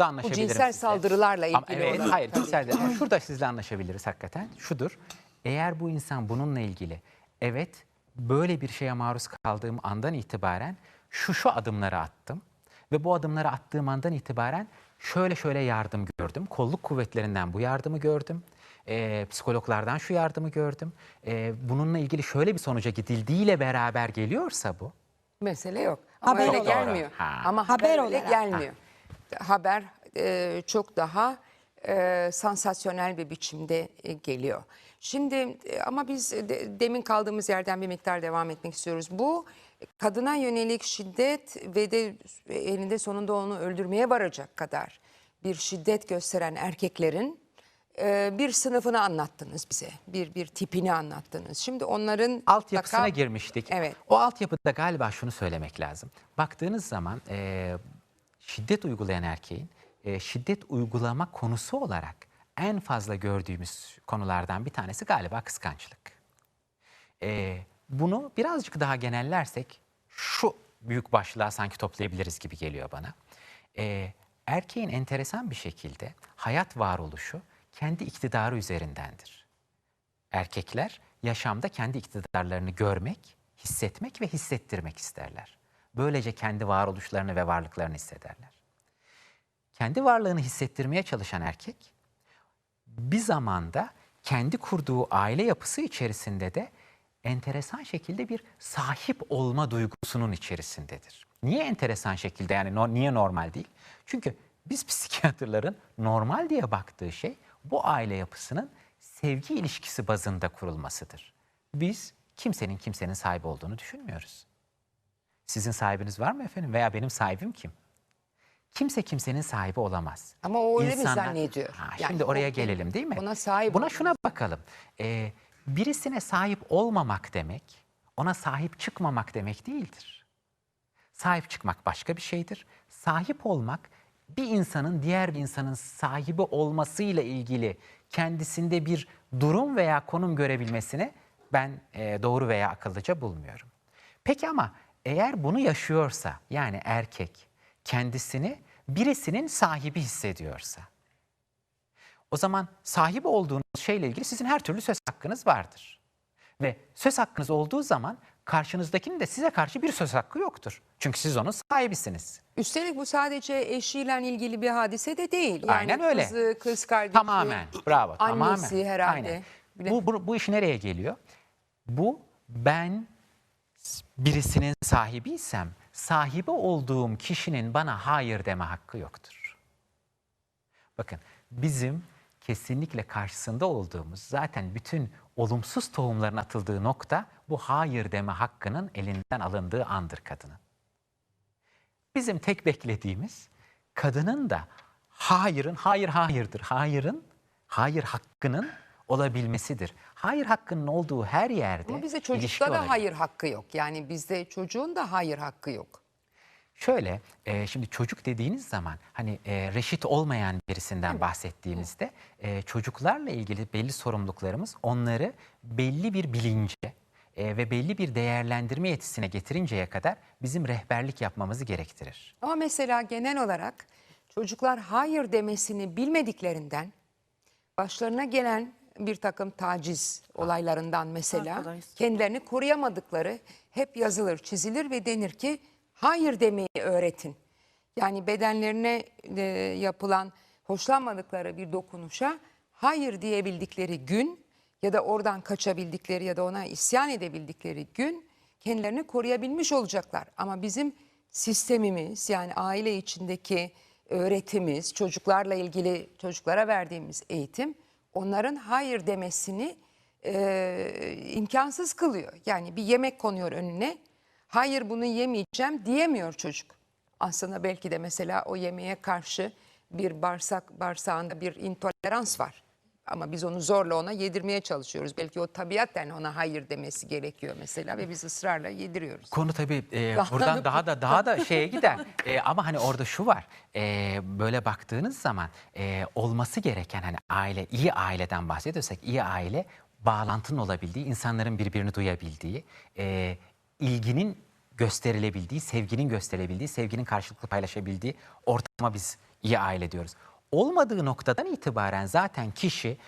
Bu anlaşabilirim cinsel sizle. saldırılarla Ama ilgili evet, olan. hayır cinsel de- ama şurada sizle anlaşabiliriz hakikaten. Şudur. Eğer bu insan bununla ilgili evet böyle bir şeye maruz kaldığım andan itibaren şu şu adımları attım ve bu adımları attığım andan itibaren şöyle şöyle yardım gördüm. Kolluk kuvvetlerinden bu yardımı gördüm. Ee, psikologlardan şu yardımı gördüm. Ee, bununla ilgili şöyle bir sonuca gidildiğiyle beraber geliyorsa bu Mesele yok. Ama Haber öyle olarak. gelmiyor. Ha. Ama haber, Haber öyle olarak. gelmiyor. Haber e, çok daha e, sansasyonel bir biçimde e, geliyor. Şimdi e, ama biz de- demin kaldığımız yerden bir miktar devam etmek istiyoruz. Bu kadına yönelik şiddet ve de elinde sonunda onu öldürmeye varacak kadar bir şiddet gösteren erkeklerin e, bir sınıfını anlattınız bize. Bir bir tipini anlattınız. Şimdi onların altyapısına mutlaka- girmiştik. Evet. O altyapıda galiba şunu söylemek lazım. Baktığınız zaman e, şiddet uygulayan erkeğin e, şiddet uygulama konusu olarak en fazla gördüğümüz konulardan bir tanesi galiba kıskançlık. E, bunu birazcık daha genellersek şu büyük başlığa sanki toplayabiliriz gibi geliyor bana. E, erkeğin enteresan bir şekilde hayat varoluşu kendi iktidarı üzerindendir erkekler yaşamda kendi iktidarlarını görmek, hissetmek ve hissettirmek isterler. Böylece kendi varoluşlarını ve varlıklarını hissederler. Kendi varlığını hissettirmeye çalışan erkek bir zamanda kendi kurduğu aile yapısı içerisinde de enteresan şekilde bir sahip olma duygusunun içerisindedir. Niye enteresan şekilde yani no- niye normal değil? Çünkü biz psikiyatrların normal diye baktığı şey bu aile yapısının sevgi ilişkisi bazında kurulmasıdır. Biz kimsenin kimsenin sahibi olduğunu düşünmüyoruz. Sizin sahibiniz var mı efendim veya benim sahibim kim? Kimse kimsenin sahibi olamaz. Ama o öyle mi zannediyor? Ha, Yani şimdi oraya o- gelelim değil mi? ona sahip Buna şuna bakalım. Ee, birisine sahip olmamak demek, ona sahip çıkmamak demek değildir. Sahip çıkmak başka bir şeydir. Sahip olmak bir insanın diğer bir insanın sahibi olmasıyla ilgili kendisinde bir durum veya konum görebilmesini ben e, doğru veya akıllıca bulmuyorum. Peki ama eğer bunu yaşıyorsa yani erkek kendisini birisinin sahibi hissediyorsa o zaman sahibi olduğunuz şeyle ilgili sizin her türlü söz hakkınız vardır. Ve söz hakkınız olduğu zaman karşınızdakinin de size karşı bir söz hakkı yoktur. Çünkü siz onun sahibisiniz. Üstelik bu sadece eşiyle ilgili bir hadise de değil. Yani Aynen öyle. Kızı, kız kardeşi, Tamamen. Bravo. annesi tamamen. herhalde. Aynen. Bu, bu, bu iş nereye geliyor? Bu ben birisinin sahibiysem sahibi olduğum kişinin bana hayır deme hakkı yoktur. Bakın bizim kesinlikle karşısında olduğumuz zaten bütün olumsuz tohumların atıldığı nokta bu hayır deme hakkının elinden alındığı andır kadının. Bizim tek beklediğimiz kadının da hayırın hayır hayırdır. Hayırın hayır hakkının olabilmesidir. Hayır hakkının olduğu her yerde Ama bize da olabilir. hayır hakkı yok. Yani bizde çocuğun da hayır hakkı yok. Şöyle, e, şimdi çocuk dediğiniz zaman hani e, reşit olmayan birisinden bahsettiğimizde e, çocuklarla ilgili belli sorumluluklarımız onları belli bir bilince e, ve belli bir değerlendirme yetisine getirinceye kadar bizim rehberlik yapmamızı gerektirir. Ama mesela genel olarak çocuklar hayır demesini bilmediklerinden başlarına gelen bir takım taciz olaylarından mesela Arkadaş. kendilerini koruyamadıkları hep yazılır, çizilir ve denir ki hayır demeyi öğretin. Yani bedenlerine e, yapılan hoşlanmadıkları bir dokunuşa hayır diyebildikleri gün ya da oradan kaçabildikleri ya da ona isyan edebildikleri gün kendilerini koruyabilmiş olacaklar. Ama bizim sistemimiz yani aile içindeki öğretimiz, çocuklarla ilgili çocuklara verdiğimiz eğitim onların hayır demesini e, imkansız kılıyor. Yani bir yemek konuyor önüne, hayır bunu yemeyeceğim diyemiyor çocuk. Aslında belki de mesela o yemeğe karşı bir bağırsak bağırsağında bir intolerans var. Ama biz onu zorla ona yedirmeye çalışıyoruz. Belki o tabiatten ona hayır demesi gerekiyor mesela ve biz ısrarla yediriyoruz. Konu tabii e, buradan da- daha da daha da şeye gider. E, ama hani orada şu var. E, böyle baktığınız zaman e, olması gereken hani aile, iyi aileden bahsediyorsak iyi aile bağlantının olabildiği, insanların birbirini duyabildiği, e, ilginin gösterilebildiği, sevginin gösterilebildiği, sevginin karşılıklı paylaşabildiği ortama biz iyi aile diyoruz. Olmadığı noktadan itibaren zaten kişi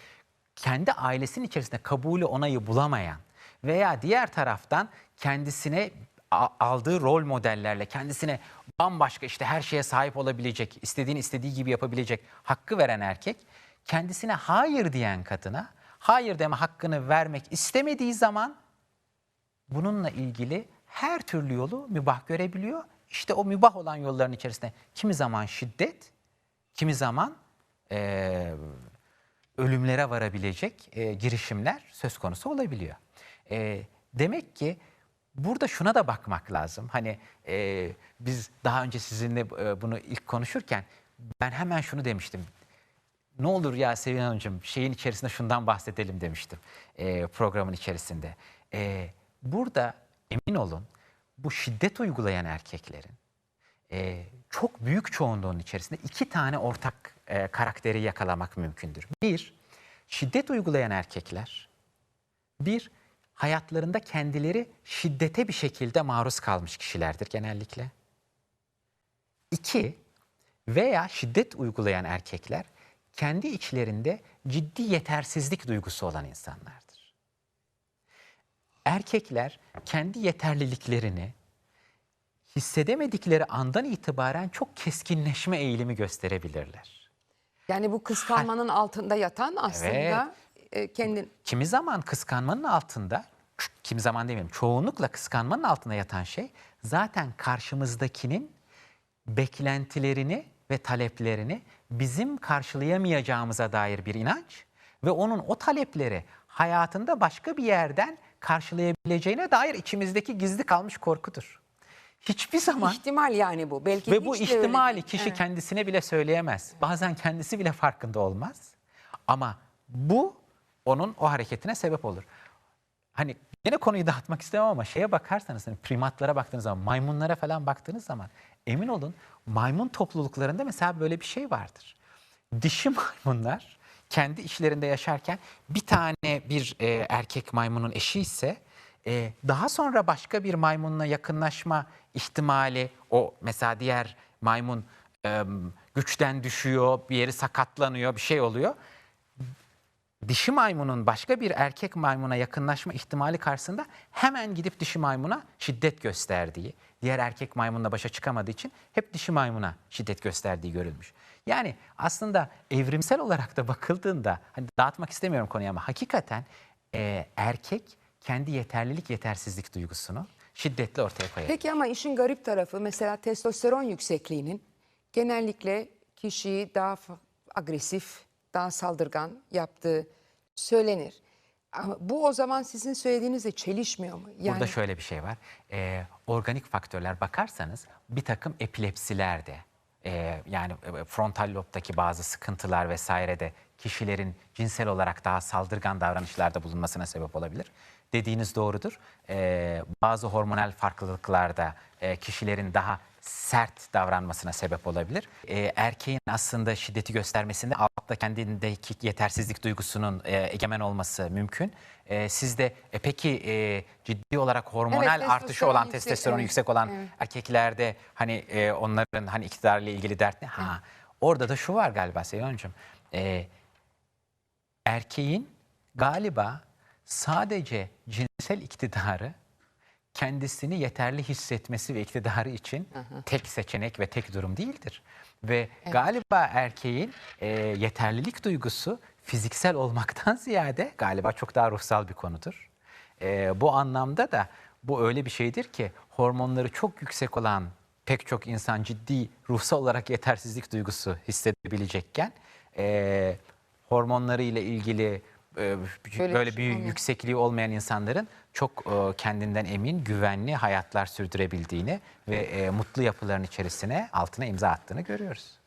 kendi ailesinin içerisinde kabulü onayı bulamayan veya diğer taraftan kendisine aldığı rol modellerle kendisine bambaşka işte her şeye sahip olabilecek, istediğini istediği gibi yapabilecek hakkı veren erkek kendisine hayır diyen kadına hayır deme hakkını vermek istemediği zaman bununla ilgili her türlü yolu mübah görebiliyor. İşte o mübah olan yolların içerisinde kimi zaman şiddet, kimi zaman eee, ölümlere varabilecek eee, girişimler söz konusu olabiliyor. Eee, demek ki burada şuna da bakmak lazım. Hani eee, biz daha önce sizinle eee, bunu ilk konuşurken ben hemen şunu demiştim ne olur ya Sevin Hanımcığım şeyin içerisinde şundan bahsedelim demiştim e, programın içerisinde. E, burada emin olun bu şiddet uygulayan erkeklerin e, çok büyük çoğunluğun içerisinde iki tane ortak e, karakteri yakalamak mümkündür. Bir, şiddet uygulayan erkekler. Bir, hayatlarında kendileri şiddete bir şekilde maruz kalmış kişilerdir genellikle. İki, veya şiddet uygulayan erkekler kendi içlerinde ciddi yetersizlik duygusu olan insanlardır. Erkekler kendi yeterliliklerini hissedemedikleri andan itibaren çok keskinleşme eğilimi gösterebilirler. Yani bu kıskanmanın altında yatan aslında e, kendin Kimi zaman kıskanmanın altında, kimi zaman demiyorum, çoğunlukla kıskanmanın altında yatan şey zaten karşımızdakinin beklentilerini ve taleplerini bizim karşılayamayacağımıza dair bir inanç ve onun o talepleri hayatında başka bir yerden karşılayabileceğine dair içimizdeki gizli kalmış korkudur. Hiçbir zaman ihtimal yani bu. Belki ve bu ihtimali kişi Evet. kendisine bile söyleyemez. Bazen kendisi bile farkında olmaz. Ama bu onun o hareketine sebep olur. Hani yine konuyu dağıtmak istemem ama şeye bakarsanız hani primatlara baktığınız zaman maymunlara falan baktığınız zaman emin olun maymun topluluklarında mesela böyle bir şey vardır. Dişi maymunlar kendi içlerinde yaşarken bir tane bir e, erkek maymunun eşi ise e, daha sonra başka bir maymunla yakınlaşma ihtimali o mesela diğer maymun e, güçten düşüyor, bir yeri sakatlanıyor, bir şey oluyor dişi maymunun başka bir erkek maymuna yakınlaşma ihtimali karşısında hemen gidip dişi maymuna şiddet gösterdiği, diğer erkek maymunla başa çıkamadığı için hep dişi maymuna şiddet gösterdiği görülmüş. Yani aslında evrimsel olarak da bakıldığında, hani dağıtmak istemiyorum konuyu ama hakikaten e, erkek kendi yeterlilik yetersizlik duygusunu şiddetle ortaya koyar. Peki ama işin garip tarafı mesela testosteron yüksekliğinin genellikle kişiyi daha agresif, daha saldırgan yaptığı söylenir. Ama bu o zaman sizin söylediğinizle çelişmiyor mu? Yani Burada şöyle bir şey var. Ee, organik faktörler bakarsanız bir takım epilepsiler de e, yani frontal lobdaki bazı sıkıntılar vesaire de kişilerin cinsel olarak daha saldırgan davranışlarda bulunmasına sebep olabilir. Dediğiniz doğrudur. Ee, bazı hormonal farklılıklarda e, kişilerin daha sert davranmasına sebep olabilir. Ee, erkeğin aslında şiddeti göstermesinde altta kendindeki yetersizlik duygusunun e, egemen olması mümkün. Ee, sizde e, peki e, ciddi olarak hormonal Evet, artışı testosteron olan, yüksek, testosteronu evet. yüksek olan Evet. erkeklerde hani e, onların hani iktidarla ilgili dert ne? Ha, orada da şu var galiba Sevin Hanımcığım. Erkeğin galiba sadece cinsel iktidarı kendisini yeterli hissetmesi ve iktidarı için tek seçenek ve tek durum değildir. Ve galiba erkeğin e, yeterlilik duygusu fiziksel olmaktan ziyade galiba çok daha ruhsal bir konudur. E, bu anlamda da bu öyle bir şeydir ki hormonları çok yüksek olan pek çok insan ciddi ruhsal olarak yetersizlik duygusu hissedebilecekken e, hormonları ile ilgili e, Böyle böyle, bir şey olmuyor. yüksekliği olmayan insanların çok e, kendinden emin, güvenli hayatlar sürdürebildiğini ve e, mutlu yapıların içerisine altına imza attığını görüyoruz.